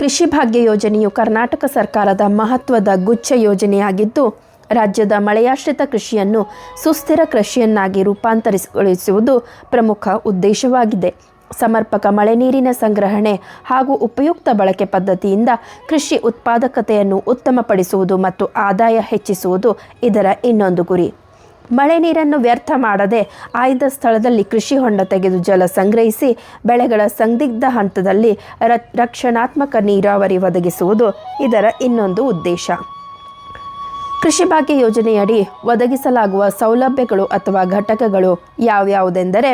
ಕೃಷಿ ಭಾಗ್ಯ ಯೋಜನೆಯು ಕರ್ನಾಟಕ ಸರ್ಕಾರದ ಮಹತ್ವದ ಗುಚ್ಛ ಯೋಜನೆಯಾಗಿದ್ದು, ರಾಜ್ಯದ ಮಳೆಯಾಶ್ರಿತ ಕೃಷಿಯನ್ನು ಸುಸ್ಥಿರ ಕೃಷಿಯನ್ನಾಗಿ ರೂಪಾಂತರಿಸಗೊಳಿಸುವುದು ಪ್ರಮುಖ ಉದ್ದೇಶವಾಗಿದೆ. ಸಮರ್ಪಕ ಮಳೆ ನೀರಿನ ಸಂಗ್ರಹಣೆ ಹಾಗೂ ಉಪಯುಕ್ತ ಬಳಕೆ ಪದ್ಧತಿಯಿಂದ ಕೃಷಿ ಉತ್ಪಾದಕತೆಯನ್ನು ಉತ್ತಮಪಡಿಸುವುದು ಮತ್ತು ಆದಾಯ ಹೆಚ್ಚಿಸುವುದು ಇದರ ಇನ್ನೊಂದು ಗುರಿ. ಮಳೆ ನೀರನ್ನು ವ್ಯರ್ಥ ಮಾಡದೆ ಆಯ್ದ ಸ್ಥಳದಲ್ಲಿ ಕೃಷಿ ಹೊಂಡ ತೆಗೆದು ಜಲ ಸಂಗ್ರಹಿಸಿ ಬೆಳೆಗಳ ಸಂದಿಗ್ಧ ಹಂತದಲ್ಲಿ ರಕ್ಷಣಾತ್ಮಕ ನೀರಾವರಿ ಒದಗಿಸುವುದು ಇದರ ಇನ್ನೊಂದು ಉದ್ದೇಶ. ಕೃಷಿ ಭಾಗ್ಯ ಯೋಜನೆಯಡಿ ಒದಗಿಸಲಾಗುವ ಸೌಲಭ್ಯಗಳು ಅಥವಾ ಘಟಕಗಳು ಯಾವ್ಯಾವುದೆಂದರೆ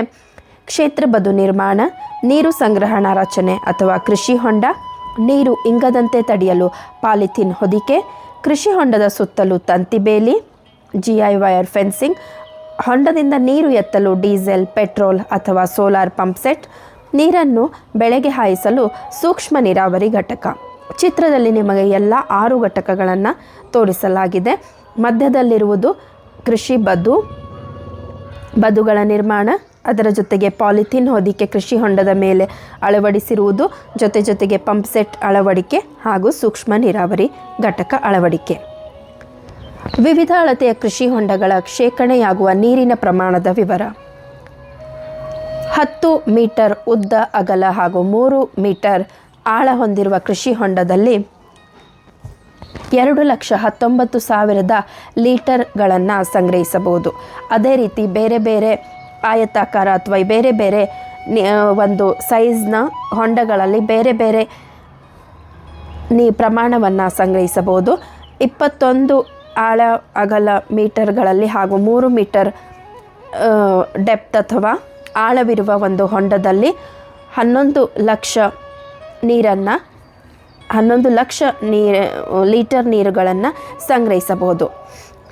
ಕ್ಷೇತ್ರ ಬದು ನಿರ್ಮಾಣ, ನೀರು ಸಂಗ್ರಹಣಾ ರಚನೆ ಅಥವಾ ಕೃಷಿ ಹೊಂಡ, ನೀರು ಇಂಗದಂತೆ ತಡೆಯಲು ಪಾಲಿಥಿನ್ ಹೊದಿಕೆ, ಕೃಷಿ ಹೊಂಡದ ಸುತ್ತಲೂ ತಂತಿ ಬೇಲಿ ಜಿ ಐ ವೈರ್ ಫೆನ್ಸಿಂಗ್ ಹೊಂಡದಿಂದ ನೀರು ಎತ್ತಲು ಡೀಸೆಲ್, ಪೆಟ್ರೋಲ್ ಅಥವಾ ಸೋಲಾರ್ ಪಂಪ್ ಸೆಟ್, ನೀರನ್ನು ಬೆಳೆಗೆ ಹಾಯಿಸಲು ಸೂಕ್ಷ್ಮ ನೀರಾವರಿ ಘಟಕ. ಚಿತ್ರದಲ್ಲಿ ನಿಮಗೆ ಎಲ್ಲ ಆರು ಘಟಕಗಳನ್ನು ತೋರಿಸಲಾಗಿದೆ. ಮಧ್ಯದಲ್ಲಿರುವುದು ಕೃಷಿ ಬದು, ಬದುಗಳ ನಿರ್ಮಾಣ, ಅದರ ಜೊತೆಗೆ ಪಾಲಿಥೀನ್ ಹೊದಿಕೆ ಕೃಷಿ ಹೊಂಡದ ಮೇಲೆ ಅಳವಡಿಸಿರುವುದು, ಜೊತೆ ಜೊತೆಗೆ ಪಂಪ್ ಸೆಟ್ ಅಳವಡಿಕೆ ಹಾಗೂ ಸೂಕ್ಷ್ಮ ನೀರಾವರಿ ಘಟಕ ಅಳವಡಿಕೆ. ವಿವಿಧ ಅಳತೆಯ ಕೃಷಿ ಹೊಂಡಗಳ ಶೇಖರಣೆಯಾಗುವ ನೀರಿನ ಪ್ರಮಾಣದ ವಿವರ. ಹತ್ತು ಮೀಟರ್ ಉದ್ದ ಅಗಲ ಹಾಗೂ ಮೂರು ಮೀಟರ್ ಆಳ ಹೊಂದಿರುವ ಕೃಷಿ ಹೊಂಡದಲ್ಲಿ ಎರಡು ಲಕ್ಷ ಹತ್ತೊಂಬತ್ತು ಸಾವಿರದ ಲೀಟರ್ಗಳನ್ನು ಸಂಗ್ರಹಿಸಬಹುದು. ಅದೇ ರೀತಿ ಬೇರೆ ಬೇರೆ ಆಯತಾಕಾರ ಅಥವಾ ಬೇರೆ ಬೇರೆ ಒಂದು ಸೈಜ್ನ ಹೊಂಡಗಳಲ್ಲಿ ಬೇರೆ ಬೇರೆ ನೀ, ಪ್ರಮಾಣವನ್ನು ಸಂಗ್ರಹಿಸಬಹುದು. ಇಪ್ಪತ್ತೊಂದು ಆಳ ಅಗಲ ಮೀಟರ್ಗಳಲ್ಲಿ ಹಾಗೂ ಮೂರು ಮೀಟರ್ ಡೆಪ್ತ್ ಅಥವಾ ಆಳವಿರುವ ಒಂದು ಹೊಂಡದಲ್ಲಿ ಹನ್ನೊಂದು ಲಕ್ಷ ನೀರನ್ನು, ಹನ್ನೊಂದು ಲಕ್ಷ ನೀರು, ಲೀಟರ್ ನೀರುಗಳನ್ನು ಸಂಗ್ರಹಿಸಬಹುದು.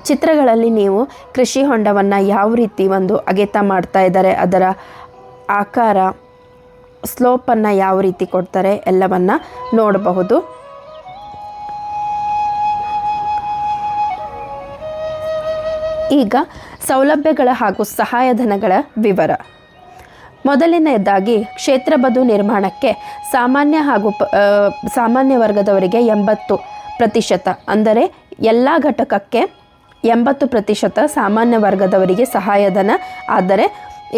ಚಿತ್ರಗಳಲ್ಲಿ ನೀವು ಕೃಷಿ ಹೊಂಡವನ್ನು ಯಾವ ರೀತಿ ಒಂದು ಅಗೆತ ಮಾಡ್ತಾ ಇದ್ದಾರೆ, ಅದರ ಆಕಾರ ಸ್ಲೋಪನ್ನು ಯಾವ ರೀತಿ ಕೊಡ್ತಾರೆ ಎಲ್ಲವನ್ನು ನೋಡಬಹುದು. ಈಗ ಸೌಲಭ್ಯಗಳ ಹಾಗೂ ಸಹಾಯಧನಗಳ ವಿವರ. ಮೊದಲನೆಯದಾಗಿ ಕ್ಷೇತ್ರ ಬದು ನಿರ್ಮಾಣಕ್ಕೆ ಸಾಮಾನ್ಯ ಹಾಗೂ ಸಾಮಾನ್ಯ ವರ್ಗದವರಿಗೆ ಎಂಬತ್ತು ಪ್ರತಿಶತ, ಅಂದರೆ ಎಲ್ಲ ಘಟಕಕ್ಕೆ ಎಂಬತ್ತು ಪ್ರತಿಶತ ಸಾಮಾನ್ಯ ವರ್ಗದವರಿಗೆ ಸಹಾಯಧನ, ಆದರೆ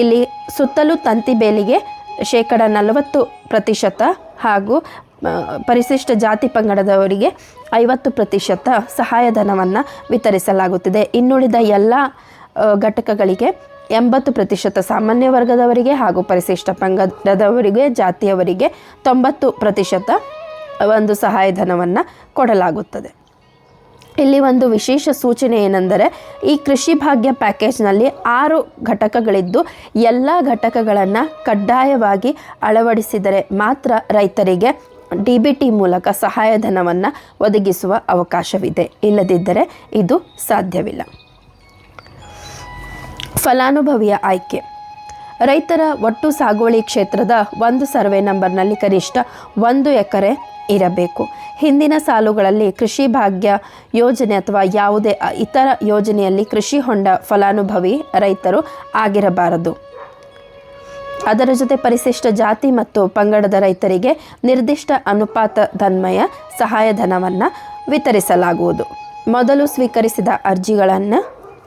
ಇಲ್ಲಿ ಸುತ್ತಲೂ ತಂತಿ ಬೇಲಿಗೆ ಶೇಕಡ ನಲವತ್ತು ಪ್ರತಿಶತ ಹಾಗೂ ಪರಿಶಿಷ್ಟ ಜಾತಿ ಪಂಗಡದವರಿಗೆ ಐವತ್ತು ಪ್ರತಿಶತ ಸಹಾಯಧನವನ್ನು ವಿತರಿಸಲಾಗುತ್ತಿದೆ. ಇನ್ನುಳಿದ ಎಲ್ಲ ಘಟಕಗಳಿಗೆ ಎಂಬತ್ತು ಪ್ರತಿಶತ ಸಾಮಾನ್ಯ ವರ್ಗದವರಿಗೆ ಹಾಗೂ ಪರಿಶಿಷ್ಟ ಪಂಗಡದವರಿಗೆ, ಜಾತಿಯವರಿಗೆ ತೊಂಬತ್ತು ಪ್ರತಿಶತ ಒಂದು ಸಹಾಯಧನವನ್ನು ಕೊಡಲಾಗುತ್ತದೆ. ಇಲ್ಲಿ ಒಂದು ವಿಶೇಷ ಸೂಚನೆ ಏನೆಂದರೆ, ಈ ಕೃಷಿ ಭಾಗ್ಯ ಪ್ಯಾಕೇಜ್ನಲ್ಲಿ ಆರು ಘಟಕಗಳಿದ್ದು, ಎಲ್ಲ ಘಟಕಗಳನ್ನು ಕಡ್ಡಾಯವಾಗಿ ಅಳವಡಿಸಿದರೆ ಮಾತ್ರ ರೈತರಿಗೆ ಡಿ ಬಿ ಟಿ ಮೂಲಕ ಸಹಾಯಧನವನ್ನು ಒದಗಿಸುವ ಅವಕಾಶವಿದೆ. ಇಲ್ಲದಿದ್ದರೆ ಇದು ಸಾಧ್ಯವಿಲ್ಲ. ಫಲಾನುಭವಿಯ ಆಯ್ಕೆ. ರೈತರ ಒಟ್ಟು ಸಾಗುವಳಿ ಕ್ಷೇತ್ರದ ಒಂದು ಸರ್ವೆ ನಂಬರ್ನಲ್ಲಿ ಕನಿಷ್ಠ ಒಂದು ಎಕರೆ ಇರಬೇಕು. ಹಿಂದಿನ ಸಾಲುಗಳಲ್ಲಿ ಕೃಷಿ ಭಾಗ್ಯ ಯೋಜನೆ ಅಥವಾ ಯಾವುದೇ ಇತರ ಯೋಜನೆಯಲ್ಲಿ ಕೃಷಿ ಹೊಂಡ ಫಲಾನುಭವಿ ರೈತರು ಆಗಿರಬಾರದು. ಅದರ ಜೊತೆ ಪರಿಶಿಷ್ಟ ಜಾತಿ ಮತ್ತು ಪಂಗಡದ ರೈತರಿಗೆ ನಿರ್ದಿಷ್ಟ ಅನುಪಾತದನ್ವಯ ಸಹಾಯಧನವನ್ನು ವಿತರಿಸಲಾಗುವುದು. ಮೊದಲು ಸ್ವೀಕರಿಸಿದ ಅರ್ಜಿಗಳನ್ನು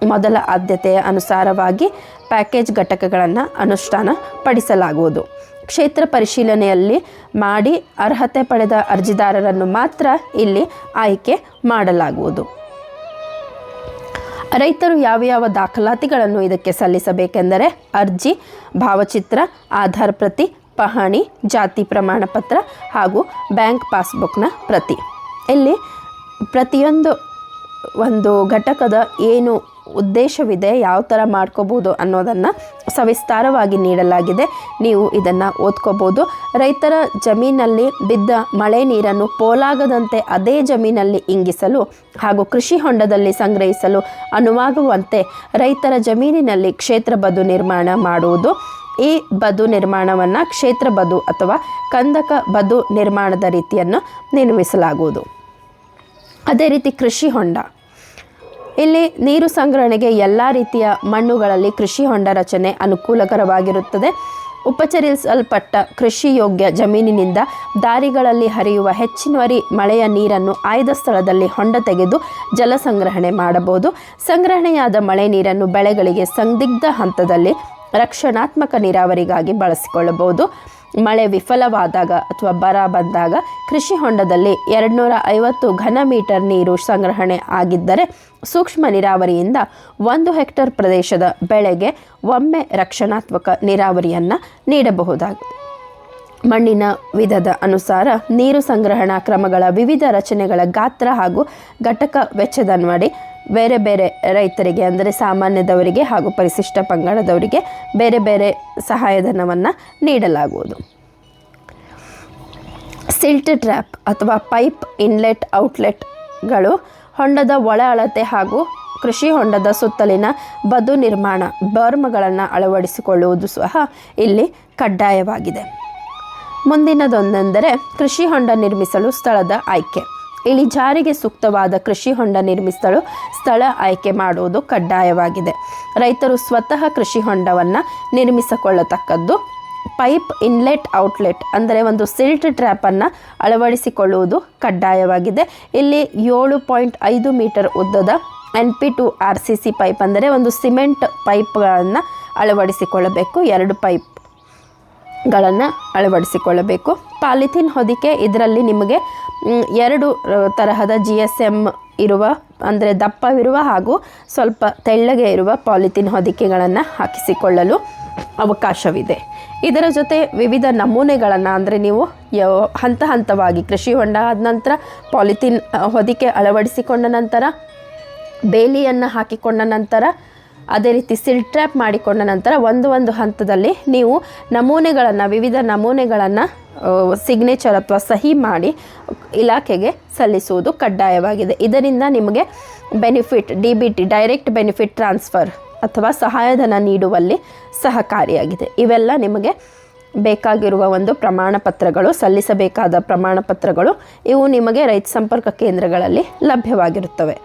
ಮೊದಲ ಆದ್ಯತೆಯ ಅನುಸಾರವಾಗಿ ಪ್ಯಾಕೇಜ್ ಘಟಕಗಳನ್ನು ಅನುಷ್ಠಾನ ಪಡಿಸಲಾಗುವುದು ಕ್ಷೇತ್ರ ಪರಿಶೀಲನೆಯಲ್ಲಿ ಮಾಡಿ ಅರ್ಹತೆ ಪಡೆದ ಅರ್ಜಿದಾರರನ್ನು ಮಾತ್ರ ಇಲ್ಲಿ ಆಯ್ಕೆ ಮಾಡಲಾಗುವುದು. ರೈತರು ಯಾವ ಯಾವ ದಾಖಲಾತಿಗಳನ್ನು ಇದಕ್ಕೆ ಸಲ್ಲಿಸಬೇಕೆಂದರೆ ಅರ್ಜಿ, ಭಾವಚಿತ್ರ, ಆಧಾರ್ ಪ್ರತಿ, ಪಹಣಿ, ಜಾತಿ ಪ್ರಮಾಣಪತ್ರ ಹಾಗೂ ಬ್ಯಾಂಕ್ ಪಾಸ್ಬುಕ್ನ ಪ್ರತಿ. ಇಲ್ಲಿ ಪ್ರತಿಯೊಂದು ಒಂದು ಘಟಕದ ಏನು ಉದ್ದೇಶವಿದೆ, ಯಾವ ಥರ ಮಾಡ್ಕೋಬೋದು ಅನ್ನೋದನ್ನು ಸವಿಸ್ತಾರವಾಗಿ ನೀಡಲಾಗಿದೆ. ನೀವು ಇದನ್ನು ಓದ್ಕೋಬೋದು. ರೈತರ ಜಮೀನಲ್ಲಿ ಬಿದ್ದ ಮಳೆ ನೀರನ್ನು ಪೋಲಾಗದಂತೆ ಅದೇ ಜಮೀನಲ್ಲಿ ಇಂಗಿಸಲು ಹಾಗೂ ಕೃಷಿ ಹೊಂಡದಲ್ಲಿ ಸಂಗ್ರಹಿಸಲು ಅನುವಾಗುವಂತೆ ರೈತರ ಜಮೀನಿನಲ್ಲಿ ಕ್ಷೇತ್ರ ಬದು ನಿರ್ಮಾಣ ಮಾಡುವುದು. ಈ ಬದು ನಿರ್ಮಾಣವನ್ನು ಕ್ಷೇತ್ರ ಬದು ಅಥವಾ ಕಂದಕ ಬದು ನಿರ್ಮಾಣದ ರೀತಿಯನ್ನು ನಿರ್ಮಿಸಲಾಗುವುದು. ಅದೇ ರೀತಿ ಕೃಷಿ ಹೊಂಡ. ಇಲ್ಲಿ ನೀರು ಸಂಗ್ರಹಣೆಗೆ ಎಲ್ಲ ರೀತಿಯ ಮಣ್ಣುಗಳಲ್ಲಿ ಕೃಷಿ ಹೊಂಡ ರಚನೆ ಅನುಕೂಲಕರವಾಗಿರುತ್ತದೆ. ಉಪಚರಿಸಲ್ಪಟ್ಟ ಕೃಷಿ ಯೋಗ್ಯ ಜಮೀನಿನಿಂದ ದಾರಿಗಳಲ್ಲಿ ಹರಿಯುವ ಹೆಚ್ಚಿನವರಿ ಮಳೆಯ ನೀರನ್ನು ಆಯ್ದ ಸ್ಥಳದಲ್ಲಿ ಹೊಂಡ ತೆಗೆದು ಜಲ ಸಂಗ್ರಹಣೆ ಮಾಡಬಹುದು. ಸಂಗ್ರಹಣೆಯಾದ ಮಳೆ ನೀರನ್ನು ಬೆಳೆಗಳಿಗೆ ಸಂದಿಗ್ಧ ಹಂತದಲ್ಲಿ ರಕ್ಷಣಾತ್ಮಕ ನೀರಾವರಿಗಾಗಿ ಬಳಸಿಕೊಳ್ಳಬಹುದು. ಮಳೆ ವಿಫಲವಾದಾಗ ಅಥವಾ ಬರ ಬಂದಾಗ ಕೃಷಿ ಹೊಂಡದಲ್ಲಿ ಎರಡುನೂರ ಐವತ್ತು ಘನ ಮೀಟರ್ ನೀರು ಸಂಗ್ರಹಣೆ ಆಗಿದ್ದರೆ ಸೂಕ್ಷ್ಮ ನೀರಾವರಿಯಿಂದ ಒಂದು ಹೆಕ್ಟರ್ ಪ್ರದೇಶದ ಬೆಳೆಗೆ ಒಮ್ಮೆ ರಕ್ಷಣಾತ್ಮಕ ನೀರಾವರಿಯನ್ನು ನೀಡಬಹುದಾಗಿದೆ ಮಣ್ಣಿನ ವಿಧದ ಅನುಸಾರ ನೀರು ಸಂಗ್ರಹಣಾ ಕ್ರಮಗಳ ವಿವಿಧ ರಚನೆಗಳ ಗಾತ್ರ ಹಾಗೂ ಘಟಕ ವೆಚ್ಚದನ್ವಡಿ ಬೇರೆ ಬೇರೆ ರೈತರಿಗೆ ಅಂದರೆ ಸಾಮಾನ್ಯದವರಿಗೆ ಹಾಗೂ ಪರಿಶಿಷ್ಟ ಪಂಗಡದವರಿಗೆ ಬೇರೆ ಬೇರೆ ಸಹಾಯಧನವನ್ನು ನೀಡಲಾಗುವುದು. ಸಿಲ್ಟ್ ಟ್ರ್ಯಾಪ್ ಅಥವಾ ಪೈಪ್ ಇನ್ಲೆಟ್ ಔಟ್ಲೆಟ್ಗಳು ಹೊಂಡದ ಒಳ ಅಳತೆ ಹಾಗೂ ಕೃಷಿ ಹೊಂಡದ ಸುತ್ತಲಿನ ಬದು ನಿರ್ಮಾಣ, ಬರ್ಮ್ಗಳನ್ನು ಅಳವಡಿಸಿಕೊಳ್ಳುವುದು ಸಹ ಇಲ್ಲಿ ಕಡ್ಡಾಯವಾಗಿದೆ. ಮುಂದಿನದೊಂದೆಂದರೆ ಕೃಷಿ ಹೊಂಡ ನಿರ್ಮಿಸಲು ಸ್ಥಳದ ಆಯ್ಕೆ. ಇಲ್ಲಿ ಜಾರಿಗೆ ಸೂಕ್ತವಾದ ಕೃಷಿ ಹೊಂಡ ನಿರ್ಮಿಸಲು ಸ್ಥಳ ಆಯ್ಕೆ ಮಾಡುವುದು ಕಡ್ಡಾಯವಾಗಿದೆ. ರೈತರು ಸ್ವತಃ ಕೃಷಿ ಹೊಂಡವನ್ನು ನಿರ್ಮಿಸಿಕೊಳ್ಳತಕ್ಕದ್ದು ಪೈಪ್ ಇನ್ಲೆಟ್ ಔಟ್ಲೆಟ್ ಅಂದರೆ ಒಂದು ಸಿಲ್ಟ್ ಟ್ರ್ಯಾಪನ್ನು ಅಳವಡಿಸಿಕೊಳ್ಳುವುದು ಕಡ್ಡಾಯವಾಗಿದೆ. ಇಲ್ಲಿ ಏಳು ಪಾಯಿಂಟ್ ಐದು ಮೀಟರ್ ಉದ್ದದ N P two R C C pipe ಅಂದರೆ ಒಂದು ಸಿಮೆಂಟ್ ಪೈಪ್ಗಳನ್ನು ಅಳವಡಿಸಿಕೊಳ್ಳಬೇಕು. ಎರಡು ಪೈಪ್ ಗಳನ್ನು ಅಳವಡಿಸಿಕೊಳ್ಳಬೇಕು. ಪಾಲಿಥೀನ್ ಹೊದಿಕೆ ಇದರಲ್ಲಿ ನಿಮಗೆ ಎರಡು ತರಹದ ಜಿ ಎಸ್ ಎಂ ಇರುವ, ಅಂದರೆ ದಪ್ಪವಿರುವ ಹಾಗೂ ಸ್ವಲ್ಪ ತೆಳ್ಳಗೆ ಇರುವ ಪಾಲಿಥೀನ್ ಹೊದಿಕೆಗಳನ್ನು ಹಾಕಿಸಿಕೊಳ್ಳಲು ಅವಕಾಶವಿದೆ. ಇದರ ಜೊತೆ ವಿವಿಧ ನಮೂನೆಗಳನ್ನು, ಅಂದರೆ ನೀವು ಹಂತ ಹಂತವಾಗಿ ಕೃಷಿ ಹೊಂಡ ಆದ ನಂತರ ಪಾಲಿಥೀನ್ ಹೊದಿಕೆ ಅಳವಡಿಸಿಕೊಂಡ ನಂತರ, ಬೇಲಿಯನ್ನು ಹಾಕಿಕೊಂಡ ನಂತರ ಅದೇ ರೀತಿ ಸಿಲ್ ಟ್ರ್ಯಾಪ್ ಮಾಡಿಕೊಂಡ ನಂತರ ಒಂದು ಒಂದು ಹಂತದಲ್ಲಿ ನೀವು ನಮೂನೆಗಳನ್ನು, ವಿವಿಧ ನಮೂನೆಗಳನ್ನು ಸಿಗ್ನೇಚರ್ ಅಥವಾ ಸಹಿ ಮಾಡಿ ಇಲಾಖೆಗೆ ಸಲ್ಲಿಸುವುದು ಕಡ್ಡಾಯವಾಗಿದೆ. ಇದರಿಂದ ನಿಮಗೆ benefit D B T direct benefit transfer ಅಥವಾ ಸಹಾಯಧನ ನೀಡುವಲ್ಲಿ ಸಹಕಾರಿಯಾಗಿದೆ. ಇವೆಲ್ಲ ನಿಮಗೆ ಬೇಕಾಗಿರುವ ಒಂದು ಪ್ರಮಾಣ ಪತ್ರಗಳು, ಸಲ್ಲಿಸಬೇಕಾದ ಪ್ರಮಾಣ ಪತ್ರಗಳು, ಇವು ನಿಮಗೆ ರೈತ ಸಂಪರ್ಕ ಕೇಂದ್ರಗಳಲ್ಲಿ ಲಭ್ಯವಾಗಿರುತ್ತವೆ.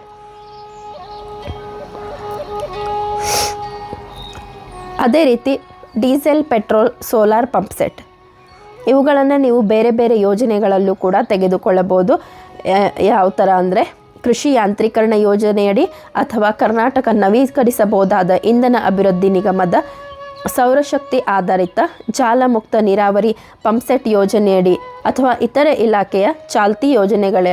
ಅದೇ ರೀತಿ diesel, petrol, solar pump set. ಇವುಗಳನ್ನು ನೀವು ಬೇರೆ ಬೇರೆ ಯೋಜನೆಗಳಲ್ಲೂ ಕೂಡ ತೆಗೆದುಕೊಳ್ಳಬಹುದು. ಯಾವ ಥರ ಅಂದರೆ ಕೃಷಿ ಯಾಂತ್ರೀಕರಣ ಯೋಜನೆಯಡಿ ಅಥವಾ ಕರ್ನಾಟಕ ನವೀಕರಿಸಬಹುದಾದ ಇಂಧನ ಅಭಿವೃದ್ಧಿ ನಿಗಮದ ಸೌರಶಕ್ತಿ ಆಧಾರಿತ ಜಾಲಮುಕ್ತ ನೀರಾವರಿ ಪಂಪ್ಸೆಟ್ ಯೋಜನೆಯಡಿ ಅಥವಾ ಇತರೆ ಇಲಾಖೆಯ ಚಾಲ್ತಿ ಯೋಜನೆಗಳ,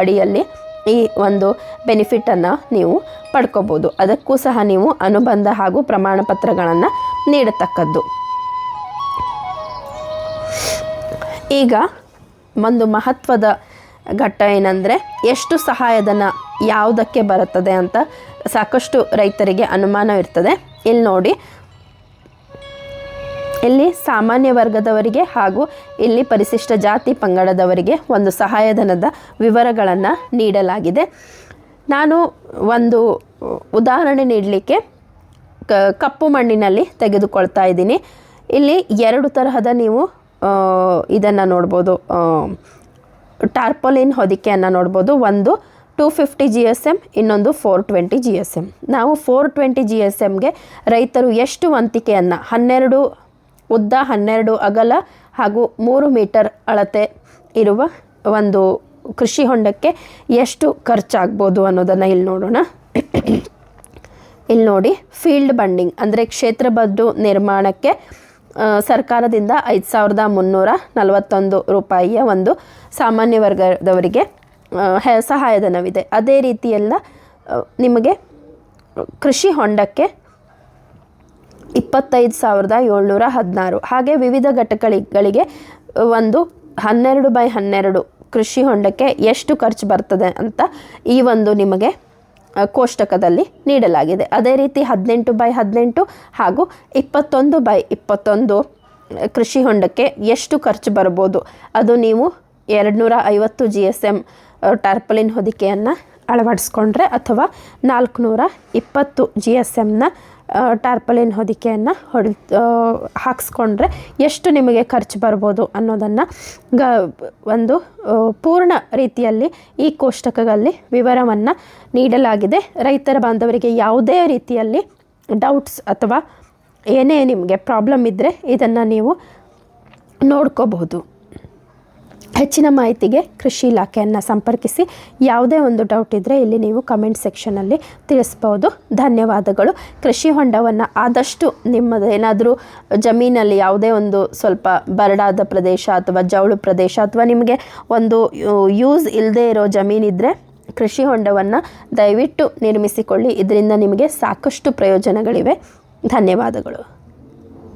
ಅಡಿಯಲ್ಲಿ ಈ ಒಂದು ಬೆನಿಫಿಟನ್ನು ನೀವು ಪಡ್ಕೋಬೋದು. ಅದಕ್ಕೂ ಸಹ ನೀವು ಅನುಬಂಧ ಹಾಗೂ ಪ್ರಮಾಣ ಪತ್ರಗಳನ್ನು ನೀಡತಕ್ಕದ್ದು. ಈಗ ಒಂದು ಮಹತ್ವದ ಘಟ್ಟ ಏನಂದರೆ ಎಷ್ಟು ಸಹಾಯಧನ ಯಾವುದಕ್ಕೆ ಬರುತ್ತದೆ ಅಂತ ಸಾಕಷ್ಟು ರೈತರಿಗೆ ಅನುಮಾನ ಇರ್ತದೆ. ಇಲ್ಲಿ ನೋಡಿ ಇಲ್ಲಿ ಸಾಮಾನ್ಯ ವರ್ಗದವರಿಗೆ ಹಾಗೂ ಇಲ್ಲಿ ಪರಿಶಿಷ್ಟ ಜಾತಿ ಪಂಗಡದವರಿಗೆ ಒಂದು ಸಹಾಯಧನದ ವಿವರಗಳನ್ನು ನೀಡಲಾಗಿದೆ. ನಾನು ಒಂದು ಉದಾಹರಣೆ ನೀಡಲಿಕ್ಕೆ ಕಪ್ಪು ಮಣ್ಣಿನಲ್ಲಿ ತೆಗೆದುಕೊಳ್ತಾ ಇದ್ದೀನಿ. ಇಲ್ಲಿ ಎರಡು ತರಹದ ನೀವು ಇದನ್ನು ನೋಡ್ಬೋದು. ಟಾರ್ಪೋಲಿನ್ ಹೊದಿಕೆಯನ್ನು ನೋಡ್ಬೋದು. ಒಂದು two fifty G S M ಇನ್ನೊಂದು four twenty G S M ನಾವು ಫೋರ್ ಟ್ವೆಂಟಿ ಜಿ ಎಸ್ ಎಮ್ಗೆ ರೈತರು ಎಷ್ಟು ವಂತಿಕೆಯನ್ನು, ಹನ್ನೆರಡು ಉದ್ದ ಹನ್ನೆರಡು ಅಗಲ ಹಾಗೂ ಮೂರು ಮೀಟರ್ ಅಳತೆ ಇರುವ ಒಂದು ಕೃಷಿ ಹೊಂಡಕ್ಕೆ ಎಷ್ಟು ಖರ್ಚಾಗ್ಬೋದು ಅನ್ನೋದನ್ನು ಇಲ್ಲಿ ನೋಡೋಣ. ಇಲ್ಲಿ ನೋಡಿ, ಫೀಲ್ಡ್ ಬಂಡಿಂಗ್ ಅಂದರೆ ಕ್ಷೇತ್ರ ಬದ್ದು ನಿರ್ಮಾಣಕ್ಕೆ ಸರ್ಕಾರದಿಂದ ಐದು ಸಾವಿರದ ಮುನ್ನೂರ ನಲವತ್ತೊಂದು ರೂಪಾಯಿಯ ಒಂದು ಸಾಮಾನ್ಯ ವರ್ಗದವರಿಗೆ ಸಹಾಯಧನವಿದೆ. ಅದೇ ರೀತಿಯೆಲ್ಲ ನಿಮಗೆ ಕೃಷಿ ಹೊಂಡಕ್ಕೆ ಇಪ್ಪತ್ತೈದು ಸಾವಿರದ ಏಳ್ನೂರ ಹದಿನಾರು. ಹಾಗೆ ವಿವಿಧ ಘಟಕಗಳಿಗೆ ಒಂದು ಹನ್ನೆರಡು ಬೈ ಹನ್ನೆರಡು ಕೃಷಿ ಹೊಂಡಕ್ಕೆ ಎಷ್ಟು ಖರ್ಚು ಬರ್ತದೆ ಅಂತ ಈ ಒಂದು ನಿಮಗೆ ಕೋಷ್ಟಕದಲ್ಲಿ ನೀಡಲಾಗಿದೆ. ಅದೇ ರೀತಿ ಹದಿನೆಂಟು ಬೈ ಹದಿನೆಂಟು ಹಾಗೂ ಇಪ್ಪತ್ತೊಂದು ಬೈ ಇಪ್ಪತ್ತೊಂದು ಕೃಷಿ ಹೊಂಡಕ್ಕೆ ಎಷ್ಟು ಖರ್ಚು ಬರ್ಬೋದು? ಅದು ನೀವು ಎರಡುನೂರ ಐವತ್ತು ಜಿ ಎಸ್ ಎಂ ಟಾರ್ಪಲಿನ್ ಹೊದಿಕೆಯನ್ನು ಅಳವಡಿಸ್ಕೊಂಡ್ರೆ ಅಥವಾ ನಾಲ್ಕುನೂರ ಇಪ್ಪತ್ತು ಜಿ ಎಸ್ ಎಮ್ನ ಟಾರ್ಪಲಿನ್ ಹೊದಿಕೆಯನ್ನು ಹೊಡೆ ಹಾಕಿಸ್ಕೊಂಡ್ರೆ ಎಷ್ಟು ನಿಮಗೆ ಖರ್ಚು ಬರ್ಬೋದು ಅನ್ನೋದನ್ನು ಗ, ಒಂದು ಪೂರ್ಣ ರೀತಿಯಲ್ಲಿ ಈ ಕೋಷ್ಟಕದಲ್ಲಿ ವಿವರವನ್ನು ನೀಡಲಾಗಿದೆ. ರೈತರ ಬಾಂಧವರಿಗೆ ಯಾವುದೇ ರೀತಿಯಲ್ಲಿ ಡೌಟ್ಸ್ ಅಥವಾ ಏನೇ ನಿಮಗೆ ಪ್ರಾಬ್ಲಮ್ ಇದ್ದರೆ ಇದನ್ನು ನೀವು ನೋಡ್ಕೋಬಹುದು. ಹೆಚ್ಚಿನ ಮಾಹಿತಿಗೆ ಕೃಷಿ ಇಲಾಖೆಯನ್ನು ಸಂಪರ್ಕಿಸಿ. ಯಾವುದೇ ಒಂದು ಡೌಟ್ ಇದ್ದರೆ ಇಲ್ಲಿ ನೀವು ಕಮೆಂಟ್ ಸೆಕ್ಷನಲ್ಲಿ ತಿಳಿಸ್ಬೋದು. ಧನ್ಯವಾದಗಳು. ಕೃಷಿ ಹೊಂಡವನ್ನು ಆದಷ್ಟು ನಿಮ್ಮದೇನಾದರೂ ಜಮೀನಲ್ಲಿ ಯಾವುದೇ ಒಂದು ಸ್ವಲ್ಪ ಬರಡಾದ ಪ್ರದೇಶ ಅಥವಾ ಜವಳು ಪ್ರದೇಶ ಅಥವಾ ನಿಮಗೆ ಒಂದು ಯೂಸ್ ಇಲ್ಲದೆ ಇರೋ ಜಮೀನಿದ್ದರೆ ಕೃಷಿ ಹೊಂಡವನ್ನು ದಯವಿಟ್ಟು ನಿರ್ಮಿಸಿಕೊಳ್ಳಿ. ಇದರಿಂದ ನಿಮಗೆ ಸಾಕಷ್ಟು ಪ್ರಯೋಜನಗಳಿವೆ. ಧನ್ಯವಾದಗಳು.